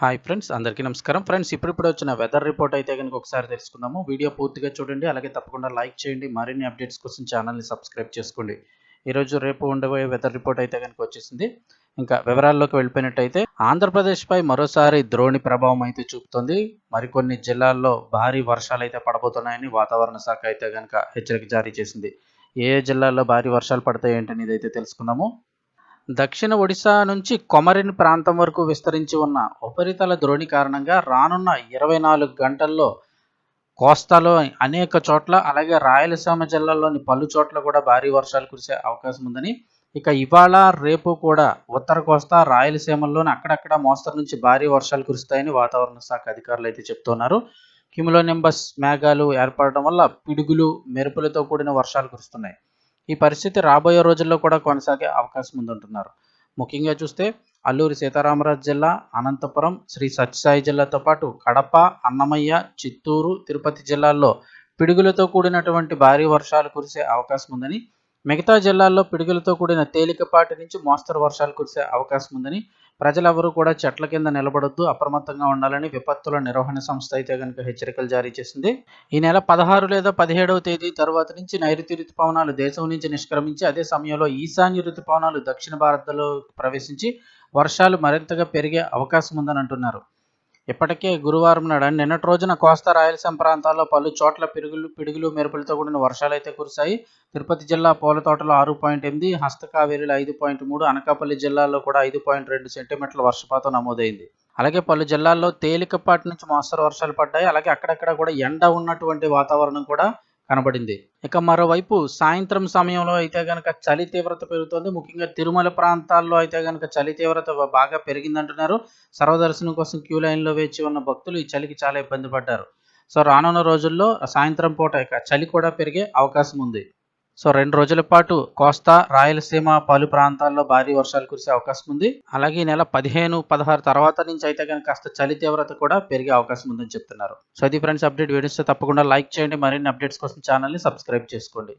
Hi friends అందరికీ నమస్కారం. Friends ఇప్పుడిప్పుడు వచ్చిన వెదర్ రిపోర్ట్ అయితే కనుక ఒకసారి తెలుసుకుందాము. వీడియో పూర్తిగా చూడండి అలాగే తప్పకుండా లైక్ చేయండి. మరిన్ని అప్డేట్స్ కోసం ఛానల్ని సబ్స్క్రైబ్ చేసుకోండి. ఈరోజు రేపు ఉండబోయే వెదర్ రిపోర్ట్ అయితే కనుక వచ్చేసింది. ఇంకా వివరాల్లోకి వెళ్ళిపోయినట్టయితే ఆంధ్రప్రదేశ్పై మరోసారి ద్రోణి ప్రభావం అయితే చూపుతుంది. మరికొన్ని జిల్లాల్లో భారీ వర్షాలు అయితే పడబోతున్నాయని వాతావరణ శాఖ అయితే కనుక హెచ్చరిక జారీ చేసింది. ఏ ఏ జిల్లాల్లో భారీ వర్షాలు పడతాయి ఏంటనేది అయితే తెలుసుకుందాము. దక్షిణ ఒడిశా నుంచి కొమరిన్ ప్రాంతం వరకు విస్తరించి ఉన్న ఉపరితల ద్రోణి కారణంగా రానున్న ఇరవై నాలుగు గంటల్లో కోస్తాలో అనేక చోట్ల అలాగే రాయలసీమ జిల్లాలోని పలు చోట్ల కూడా భారీ వర్షాలు కురిసే అవకాశం ఉందని. ఇక ఇవాళ రేపు కూడా ఉత్తర కోస్తా రాయలసీమల్లోని అక్కడక్కడ మోస్తరు నుంచి భారీ వర్షాలు కురుస్తాయని వాతావరణ శాఖ అధికారులు అయితే చెప్తున్నారు. క్యుములోనింబస్ మేఘాలు ఏర్పడడం వల్ల పిడుగులు మెరుపులతో కూడిన వర్షాలు కురుస్తున్నాయి. ఈ పరిస్థితి రాబోయే రోజుల్లో కూడా కొనసాగే అవకాశం ఉందంటున్నారు. ముఖ్యంగా చూస్తే అల్లూరి సీతారామరాజు జిల్లా అనంతపురం శ్రీ సత్యసాయి జిల్లాతో పాటు కడప అన్నమయ్య చిత్తూరు తిరుపతి జిల్లాల్లో పిడుగులతో కూడినటువంటి భారీ వర్షాలు కురిసే అవకాశం ఉందని మిగతా జిల్లాల్లో పిడుగులతో కూడిన తేలికపాటి నుంచి మోస్తరు వర్షాలు కురిసే అవకాశం ఉందని ప్రజలెవరూ కూడా చెట్ల కింద నిలబడొద్దు అప్రమత్తంగా ఉండాలని విపత్తుల నిర్వహణ సంస్థ అయితే కనుక హెచ్చరికలు జారీ చేసింది. ఈ నెల పదహారు లేదా పదిహేడవ తేదీ తర్వాత నుంచి నైరుతి రుతుపవనాలు దేశం నుంచి నిష్క్రమించి అదే సమయంలో ఈశాన్య రుతుపవనాలు దక్షిణ భారత్లో ప్రవేశించి వర్షాలు మరింతగా పెరిగే అవకాశం ఉందని అంటున్నారు. ఇప్పటికే గురువారం నాడు నిన్నటి రోజున కోస్తా రాయలసీమ ప్రాంతాల్లో పలు చోట్ల పిరుగులు పిడుగులు మెరుపులతో కూడిన వర్షాలు అయితే కురిశాయి. తిరుపతి జిల్లా పూల తోటలో ఆరు పాయింట్ ఎనిమిది హస్తకావేరిలో ఐదు పాయింట్ మూడు అనకాపల్లి జిల్లాలో కూడా ఐదు పాయింట్ రెండు సెంటీమీటర్ల వర్షపాతం నమోదైంది. అలాగే పలు జిల్లాల్లో తేలికపాటి నుంచి మోస్తరు వర్షాలు పడ్డాయి. అలాగే అక్కడక్కడ కూడా ఎండ ఉన్నటువంటి వాతావరణం కూడా కనబడింది. ఇక మరోవైపు సాయంత్రం సమయంలో అయితే గనక చలి తీవ్రత పెరుగుతుంది. ముఖ్యంగా తిరుమల ప్రాంతాల్లో అయితే గనక చలి తీవ్రత బాగా పెరిగిందంటున్నారు. సర్వదర్శనం కోసం క్యూ లైన్లో వేచి ఉన్న భక్తులు ఈ చలికి చాలా ఇబ్బంది పడ్డారు. సో రానున్న రోజుల్లో సాయంత్రం పూట ఇక చలి కూడా పెరిగే అవకాశం ఉంది. సో రెండు రోజుల పాటు కోస్తా రాయలసీమ పలు ప్రాంతాల్లో భారీ వర్షాలు కురిసే అవకాశం ఉంది. అలాగే నెల పదిహేను పదహారు తర్వాత నుంచి అయితే కనుక కాస్త చలి తీవ్రత కూడా పెరిగే అవకాశం ఉందని చెప్తున్నారు. సో అది ఫ్రెండ్స్ అప్డేట్ వీడియోస్. తప్పకుండా లైక్ చేయండి. మరిన్ని అప్డేట్స్ కోసం ఛానల్ని సబ్స్క్రైబ్ చేసుకోండి.